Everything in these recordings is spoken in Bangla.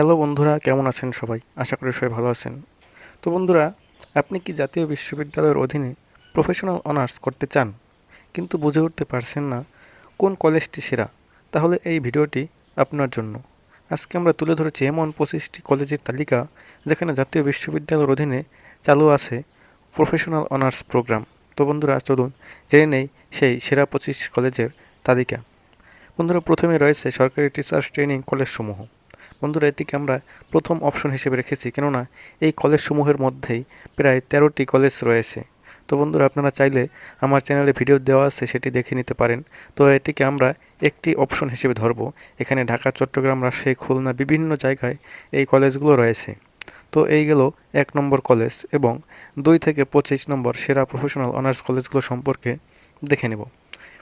হ্যালো বন্ধুরা, কেমন আছেন সবাই? আশা করি সবাই ভালো আছেন। তো বন্ধুরা, আপনি কি জাতীয় বিশ্ববিদ্যালয়ের অধীনে প্রফেশনাল অনার্স করতে চান? কিন্তু বুঝে উঠতে পারছেন না কোন কলেজটি সেরা, তাহলে এই ভিডিওটি আপনার জন্য। আজকে আমরা তুলে ধরেছি এমন পঁচিশটি কলেজের তালিকা, যেখানে জাতীয় বিশ্ববিদ্যালয়ের অধীনে চালু আছে প্রফেশনাল অনার্স প্রোগ্রাম তো বন্ধুরা, চলুন জেনে নেই সেই সেরা পঁচিশ কলেজের তালিকা। বন্ধুরা, প্রথমে রয়েছে সরকারি টিচার্স ট্রেনিং কলেজসমূহ বন্ধুরা, এটিকে আমরা প্রথম অপশন হিসেবে রেখেছি, কেননা এই কলেজসমূহের মধ্যেই প্রায় তেরোটি কলেজ রয়েছে। তো বন্ধুরা, আপনারা চাইলে আমার চ্যানেলে ভিডিও দেওয়া আছে, সেটি দেখে নিতে পারেন। তো এটিকে আমরা একটি অপশন হিসেবে ধরব। এখানে ঢাকা, চট্টগ্রাম, রাজশাহী, খুলনা বিভিন্ন জায়গায় এই কলেজগুলো রয়েছে। তো এই গেল এক নম্বর কলেজ এবং দুই থেকে পঁচিশ নম্বর সেরা প্রফেশনাল অনার্স কলেজগুলো সম্পর্কে দেখে নেব।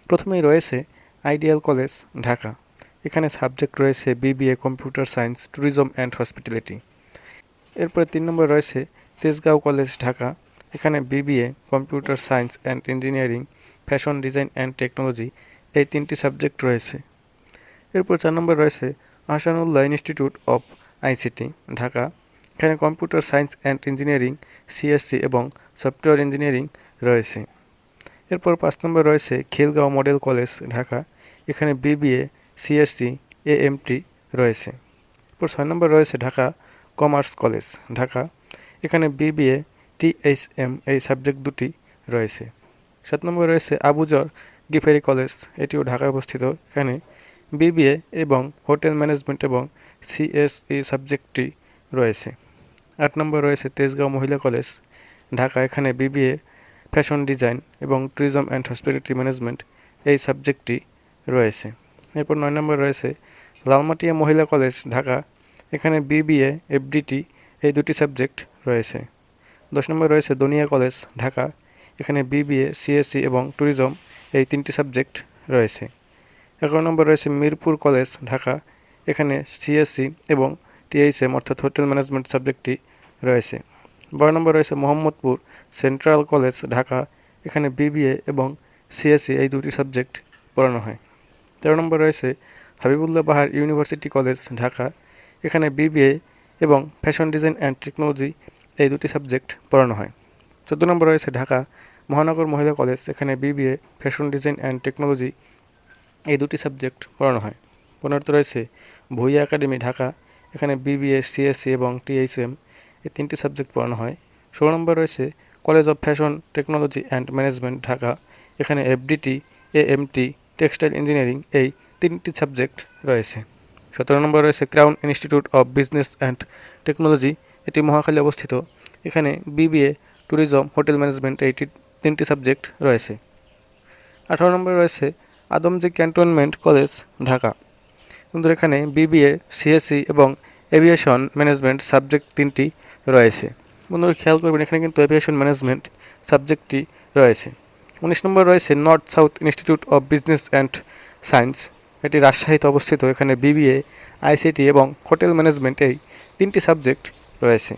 প্রথমেই রয়েছে আইডিয়াল কলেজ, ঢাকা। এখানে সাবজেক্ট রয়েছে BBA computer science tourism and hospitality এরপরে তিন নম্বর রয়েছে তেজগাঁও কলেজ ঢাকা। এখানে BBA computer science and engineering fashion design and technology এই তিনটি সাবজেক্ট রয়েছে। এরপর চার নম্বর রয়েছে Ahsanullah institute of ICT Dhaka. এখানে computer science and engineering CSC এবং সফটওয়্যার ইঞ্জিনিয়ারিং রয়েছে। এরপর পাঁচ নম্বর রয়েছে খিলগাঁও মডেল কলেজ ঢাকা। এখানে বিবিএ সিএসসি এএমটি রয়েছে। এরপর ছয় নম্বর রয়েছে ঢাকা কমার্স কলেজ ঢাকা। এখানে বিবিএ টিএইচএম এই সাবজেক্ট দুটি রয়েছে। সাত নম্বর রয়েছে আবুজর গিফেরি কলেজ, এটিও ঢাকায় অবস্থিত। এখানে বিবিএ এবং হোটেল ম্যানেজমেন্ট এবং সিএসই সাবজেক্টটি রয়েছে। আট নম্বর রয়েছে তেজগাঁও মহিলা কলেজ, ঢাকা। এখানে বিবিএ ফ্যাশন ডিজাইন এবং ট্যুরিজম অ্যান্ড হসপিটালিটি ম্যানেজমেন্ট এই সাবজেক্টটি রয়েছে। এরপর নয় নম্বর রয়েছে, লালমাটিয়া মহিলা কলেজ, ঢাকা। এখানে বিবিএ এফডিটি এই দুটি সাবজেক্ট রয়েছে। দশ নম্বর রয়েছে, দনিয়া কলেজ, ঢাকা। এখানে বিবিএ সিএসসি এবং ট্যুরিজম এই তিনটি সাবজেক্ট রয়েছে। এগারো নম্বর রয়েছে, মিরপুর কলেজ, ঢাকা। এখানে সিএসসি এবং টিএইচএম অর্থাৎ হোটেল ম্যানেজমেন্ট সাবজেক্টটি রয়েছে। বারো নম্বর রয়েছে, মোহাম্মদপুর সেন্ট্রাল কলেজ, ঢাকা। এখানে বিবিএ এবং সিএসসি এই দুটি সাবজেক্ট পড়ানো হয়। তেরো নম্বর রয়েছে হাবিবুল্লাহ বাহার ইউনিভার্সিটি কলেজ, ঢাকা। এখানে বিবিএ এবং ফ্যাশন ডিজাইন অ্যান্ড টেকনোলজি এই দুটি সাবজেক্ট পড়ানো হয়। চোদ্দ নম্বর রয়েছে ঢাকা মহানগর মহিলা কলেজ, এখানে BBA fashion design and technology এই দুটি সাবজেক্ট পড়ানো হয়। পনেরোতে রয়েছে ভুইয়া একাডেমি, ঢাকা। এখানে বিবিএ সিএসসি এবং টিএইচএম এই তিনটি সাবজেক্ট পড়ানো হয়। ষোলো নম্বর রয়েছে college of fashion technology and management Dhaka. এখানে এফডিটি এএমটি টেক্সটাইল ইঞ্জিনিয়ারিং এই তিনটি সাবজেক্ট রয়েছে। সতেরো নম্বর রয়েছে crown institute of business and technology. এটি মহাখালী অবস্থিত। এখানে বিবিএ, ট্যুরিজম, হোটেল ম্যানেজমেন্ট এই তিনটি সাবজেক্ট রয়েছে। আঠারো নম্বর রয়েছে আদমজি ক্যান্টনমেন্ট কলেজ, ঢাকা। কিন্তু এখানে বিবিএ, সিএসসি এবং এভিয়েশন ম্যানেজমেন্ট সাবজেক্ট তিনটি রয়েছে। বন্ধুরা, খেয়াল করবেন, এখানে কিন্তু এভিয়েশন ম্যানেজমেন্ট সাবজেক্টটি রয়েছে। উনিশ নম্বর রয়েছে north south institute of business and science এটি রাজশাহীতে অবস্থিত। এখানে বিবিএ আইসিটি এবং হোটেল ম্যানেজমেন্ট এই তিনটি সাবজেক্ট রয়েছে।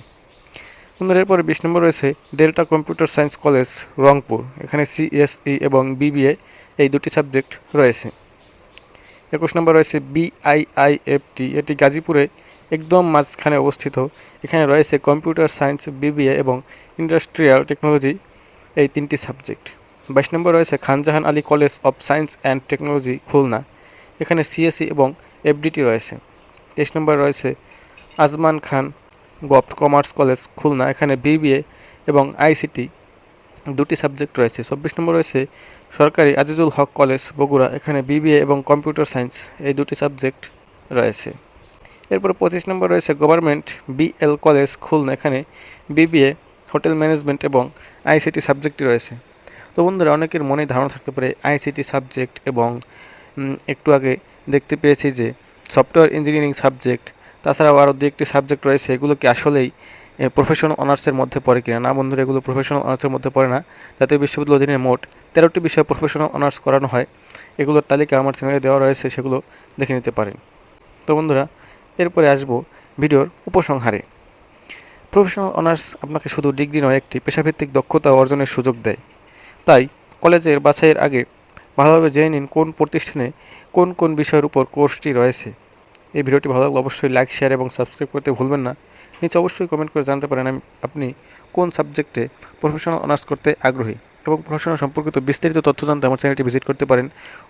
বন্ধুরা এরপরে বিশ নম্বর রয়েছে delta computer science college Rangpur. এখানে সিএসই এবং বিবিএ এই দুটি সাবজেক্ট রয়েছে। একুশ নম্বর রয়েছে বিআইআইএফটি এটি গাজীপুরে একদম মাঝখানে অবস্থিত। এখানে রয়েছে কম্পিউটার সায়েন্স বিবিএ এবং ইন্ডাস্ট্রিয়াল টেকনোলজি এই তিনটি সাবজেক্ট। বাইশ নম্বর রয়েছে Khanjahan Ali college of science and technology, Khulna. এখানে সিএসসি এবং এফডিটি রয়েছে। তেইশ নম্বর রয়েছে Azman Khan govt commerce college, Khulna. এখানে বিবিএ এবং আইসিটি দুটি সাবজেক্ট রয়েছে। চব্বিশ নম্বর রয়েছে সরকারি আজিজুল হক কলেজ, বগুড়া। এখানে বিবিএ এবং কম্পিউটার সায়েন্স এই দুটি সাবজেক্ট রয়েছে। এরপর পঁচিশ নম্বর রয়েছে গভর্নমেন্ট বিএল কলেজ, খুলনা। এখানে বিবিএ, হোটেল ম্যানেজমেন্ট এবং আইসিটি সাবজেক্টটি রয়েছে। তো বন্ধুরা, অনেকের মনে ধারণা থাকতে পারে আইসিটি সাবজেক্ট এবং একটু আগে দেখতে পেয়েছি যে সফটওয়্যার ইঞ্জিনিয়ারিং সাবজেক্ট তাছাড়াও আরও দু একটি সাবজেক্ট রয়েছে, এগুলো কি আসলেই প্রফেশনাল অনার্সের মধ্যে পড়ে কিনা? না বন্ধুরা, এগুলো প্রফেশনাল অনার্সের মধ্যে পড়ে না। জাতীয় বিশ্ববিদ্যালয় অধীনে মোট তেরোটি বিষয়ে প্রফেশনাল অনার্স করানো হয়। এগুলোর তালিকা আমার চ্যানেলে দেওয়া রয়েছে, সেগুলো দেখে নিতে পারেন। তো বন্ধুরা, এরপরে আসব ভিডিওর উপসংহারে। প্রফেশনাল অনার্স আপনাকে শুধু ডিগ্রি নয়, একটি পেশাভিত্তিক দক্ষতা অর্জনের সুযোগ দেয়। তাই কলেজের বাছাইয়ের আগে ভালোভাবে জেনে নিন কোন প্রতিষ্ঠানে কোন কোন বিষয়ের উপর কোর্সটি রয়েছে। এই ভিডিওটি ভালো লাগলে অবশ্যই লাইক শেয়ার এবং সাবস্ক্রাইব করতে ভুলবেন না। নিচে অবশ্যই কমেন্ট করে জানতে পারেন আপনি কোন সাবজেক্টে প্রফেশনাল অনার্স করতে আগ্রহী এবং প্রফেশনাল সম্পর্কিত বিস্তারিত তথ্য জানতে আমার চ্যানেলটি ভিজিট করতে পারেন।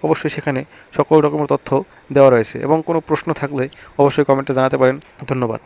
অবশ্যই সেখানে সকল রকমের তথ্য দেওয়া রয়েছে এবং কোনো প্রশ্ন থাকলে অবশ্যই কমেন্টে জানাতে পারেন। ধন্যবাদ।